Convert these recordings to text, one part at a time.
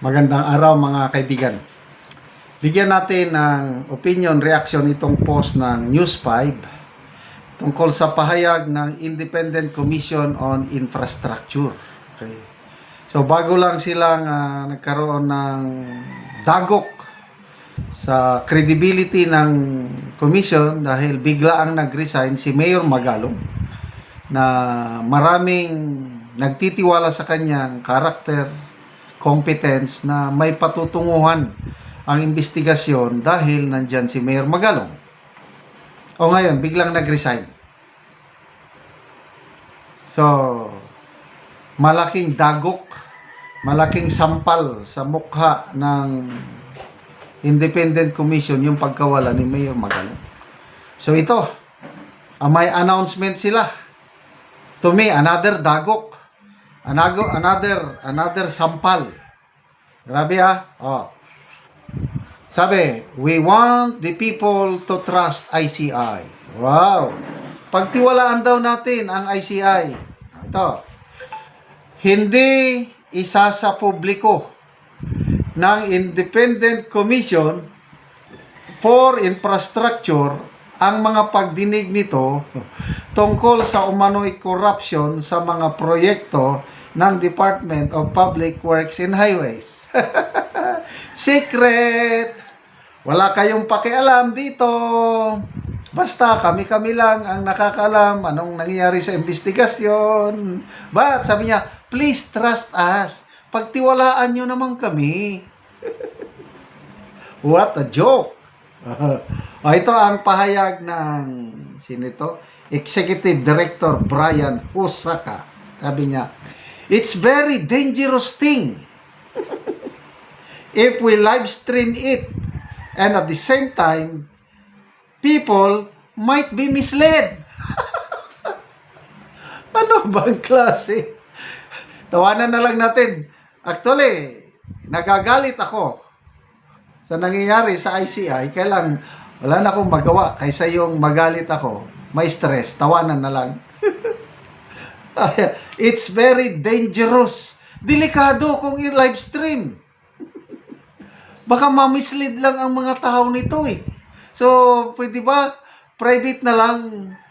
Magandang araw mga kaibigan. Bigyan natin ng opinion reaction itong post ng News 5 tungkol sa pahayag ng Independent Commission on Infrastructure. Okay. So bago lang silang ah, nagkaroon ng dagok sa credibility ng commission dahil bigla ang nag-resign si Mayor Magalong na maraming nagtitiwala sa kanyang karakter, competence na may patutunguhan ang investigasyon dahil nandyan si Mayor Magalong. O ngayon, biglang nag-resign. So, malaking dagok, malaking sampal sa mukha ng Independent Commission yung pagkawala ni Mayor Magalong. So ito, may announcement sila. To me, another dagok. Anago, another, another sampal. Grabe ah. Oh. Sabi, we want the people to trust ICI. Wow. Pagtiwalaan daw natin ang ICI. Ito. Hindi isa sa publiko ng Independent Commission for Infrastructure ang mga pagdinig nito tungkol sa umano'y corruption sa mga proyekto ng Department of Public Works and Highways. Secret! Wala kayong pakialam dito. Basta kami-kami lang ang nakakalam anong nangyayari sa investigasyon. But sabi niya, please trust us. Pagtiwalaan nyo naman kami. What a joke! o, ito ang pahayag ng sino ito? Executive Director Brian Osaka. Sabi niya, It's very dangerous thing if we live stream it and at the same time people might be misled. ano bang klase? Tawanan na lang natin. Actually, nagagalit ako sa nangyayari sa ICI, kaya lang wala na akong magawa kaysa yung magalit ako, may stress, tawanan na lang. It's very dangerous. Delikado kung i-live stream. Baka mamislead lang ang mga tao nito eh. So, pwede ba private na lang?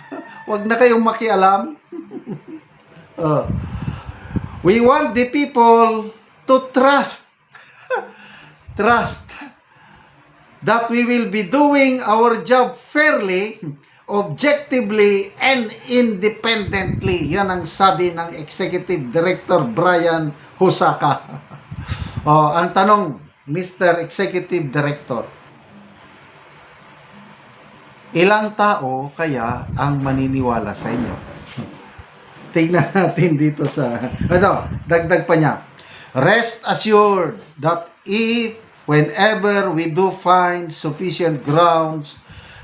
Huwag na kayong makialam. Oh. We want the people to trust. trust that we will be doing our job fairly, objectively, and independently. Yan ang sabi ng Executive Director Brian Husaka. oh, ang tanong, Mr. Executive Director, ilang tao kaya ang maniniwala sa inyo? Tingnan natin dito sa... Ano, dagdag pa niya. Rest assured that if whenever we do find sufficient grounds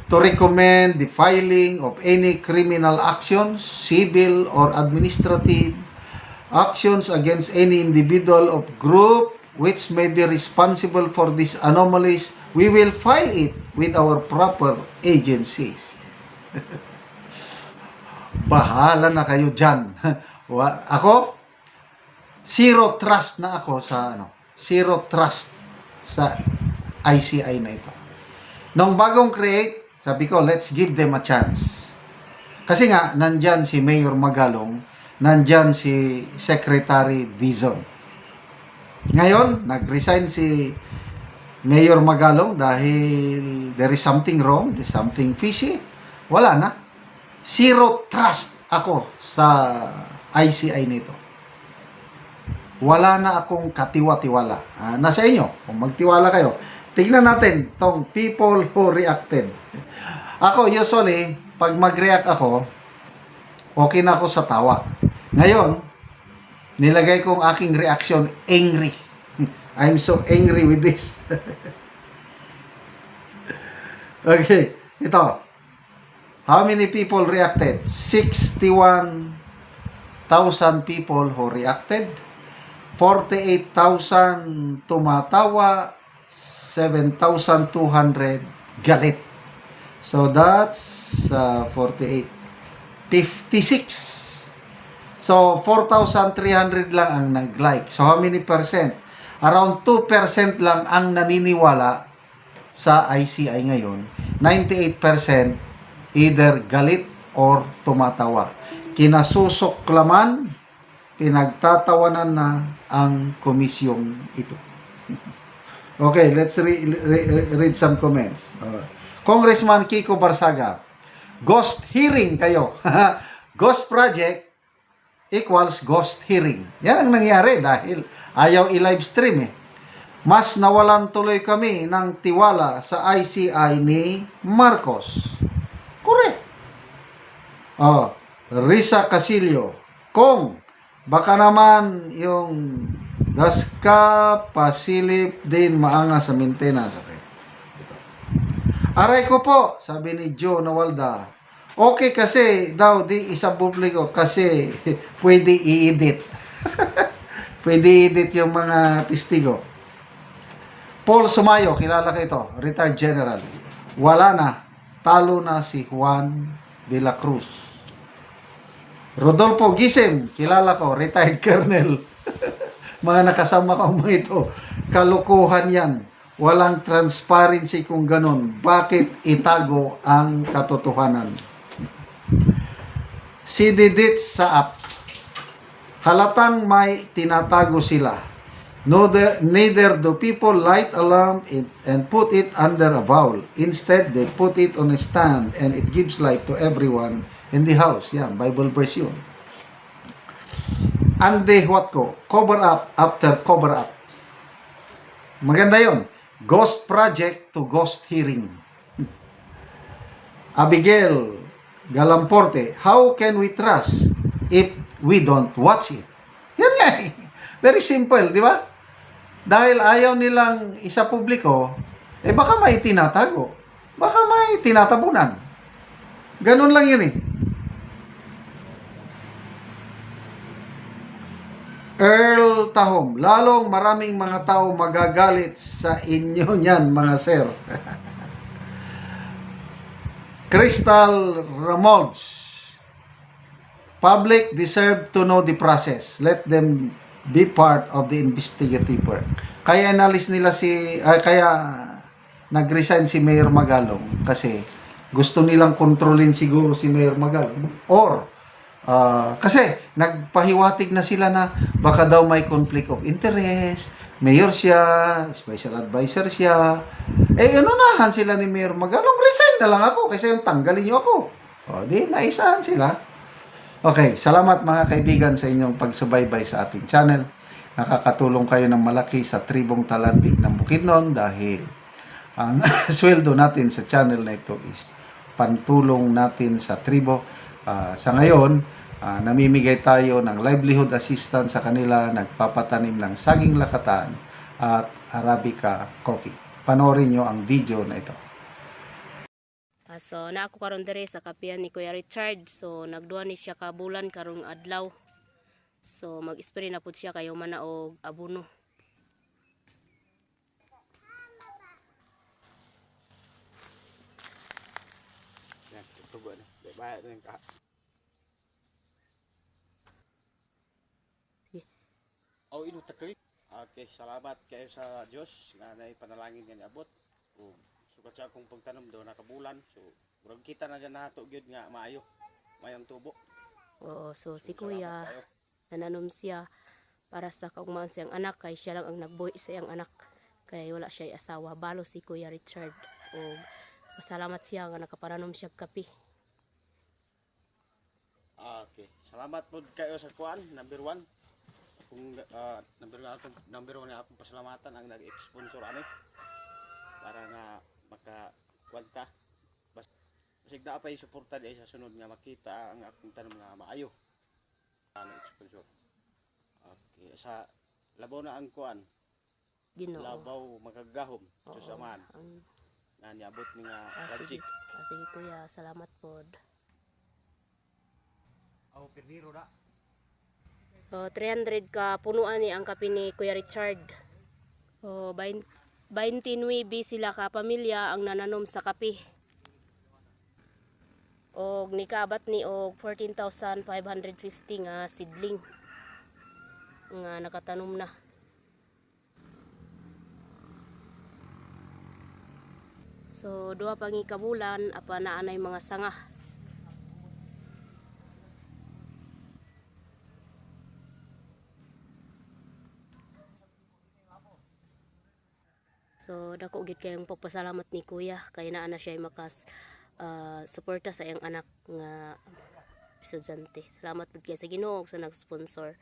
to recommend the filing of any criminal actions, civil or administrative, actions against any individual or group which may be responsible for these anomalies, we will file it with our proper agencies. Bahala na kayo dyan. Ako, zero trust na ako sa ano, zero trust sa ICI na ito. Nung bagong create, sabi ko, let's give them a chance. Kasi nga, nandyan si Mayor Magalong, nandyan si Secretary Dizon. Ngayon, nag-resign si Mayor Magalong dahil there is something wrong, there's something fishy. Wala na. Zero trust ako sa ICI nito. Wala na akong katiwa-tiwala. Ah, nasa inyo, kung magtiwala kayo. Tingnan natin tong people who reacted. Ako, usually, pag mag-react ako, okay na ako sa tawa. Ngayon, nilagay ko ang aking reaction, angry. I'm so angry with this. okay, ito. How many people reacted? 61,000 people who reacted. 48,000 tumatawa. 7,200 galit. So that's uh, 48. 56. So 4,300 lang ang nag-like. So how many percent? Around 2% lang ang naniniwala sa ICI ngayon. 98% either galit or tumatawa. Kinasusuklaman, pinagtatawanan na ang komisyong ito. Okay, let's re- re- read some comments. Uh, Congressman Kiko Barsaga, ghost hearing kayo. ghost project equals ghost hearing. Yan ang nangyari dahil ayaw i-live stream eh. Mas nawalan tuloy kami ng tiwala sa ICI ni Marcos. Correct. Oh, Risa Casillo. Kung baka naman yung Gaska pasilip din maanga sa maintenance. Okay. Ito. Aray ko po, sabi ni Joe Nawalda. Okay kasi daw di isang publiko kasi pwede i-edit. pwede i-edit yung mga testigo. Paul Sumayo, kilala ko ito, retired general. Wala na, talo na si Juan de la Cruz. Rodolfo Gisem, kilala ko, retired colonel. Mga nakasama ko mga ito, kalukuhan yan. Walang transparency kung ganun. Bakit itago ang katotohanan? Si Didit sa app, halatang may tinatago sila. No, the, neither do people light a lamp it, and put it under a bowl. Instead, they put it on a stand and it gives light to everyone in the house. Yan, Bible verse yun. And they what ko? Cover up after cover up. Maganda yon. Ghost project to ghost hearing. Abigail Galamporte, how can we trust if we don't watch it? Yan nga eh. Very simple, di ba? Dahil ayaw nilang isa publiko, eh baka may tinatago. Baka may tinatabunan. Ganun lang yun eh. Earl Tahom, lalong maraming mga tao magagalit sa inyo niyan, mga sir. Crystal Ramolds, public deserve to know the process. Let them be part of the investigative work. Kaya analis nila si, ah, kaya nag-resign si Mayor Magalong kasi gusto nilang kontrolin siguro si Mayor Magalong. Or, Ah, kasi nagpahiwatig na sila na baka daw may conflict of interest, mayor siya, special advisor siya. Eh, inunahan sila ni Mayor Magalong, resign na lang ako kasi yung tanggalin niyo ako. O, di, naisahan sila. Okay, salamat mga kaibigan sa inyong pagsubaybay sa ating channel. Nakakatulong kayo ng malaki sa tribong talantig ng Bukidnon dahil ang sweldo natin sa channel na ito is pantulong natin sa tribo. Ah, sa ngayon, ah, namimigay tayo ng livelihood assistance sa kanila, nagpapatanim ng saging lakatan at Arabica coffee. Panoorin nyo ang video na ito. Ah, so na ako karon diri sa kapihan ni Kuya Richard. So nagduha ni siya ka bulan karong adlaw. So mag-spray na pud siya kayo man og abono. Yan, tubo na. Di ba ito aw ino takli. Okay, salamat kayo sa Dios nga nay panalangin nga niabot. O oh, sukat sa akong pagtanom do nakabulan. So murag kita na dyan nato gyud nga maayo. Mayang tubo. Oo, so, so si Kuya nananom siya para sa kaugmahan siyang anak kay siya lang ang nagbuhi sa iyang anak kay wala siya asawa balo si Kuya Richard o masalamat siya nga nakaparanom siya kapi ah, okay salamat po kayo sa kuan number 1 akong uh, ah, number one number one akong pasalamatan ang nag-sponsor ani. Para nga maka kwanta basig na pa suporta di sa sunod nga makita ang akong tanom nga maayo. Ah, ano sponsor okay sa labaw na ang kuan Ginoo. Labaw makagahom sa samahan ang... na niabot ni nga ah. Ah, sige kuya. Salamat pod. Aw, oh, perdiro na. O, 300 ka punuan ni ang kape ni Kuya Richard. O, 29 sila ka pamilya ang nananom sa kape. O, nikabat ni og 14,550 nga sidling nga nakatanom na. So, duha pang ikabulan, apa naanay mga sanga. So dako gid kayong pagpasalamat ni Kuya kay naa na siya makas ah, suporta sa iyang anak nga estudyante. Salamat pud kay sa Ginoo sa nag-sponsor.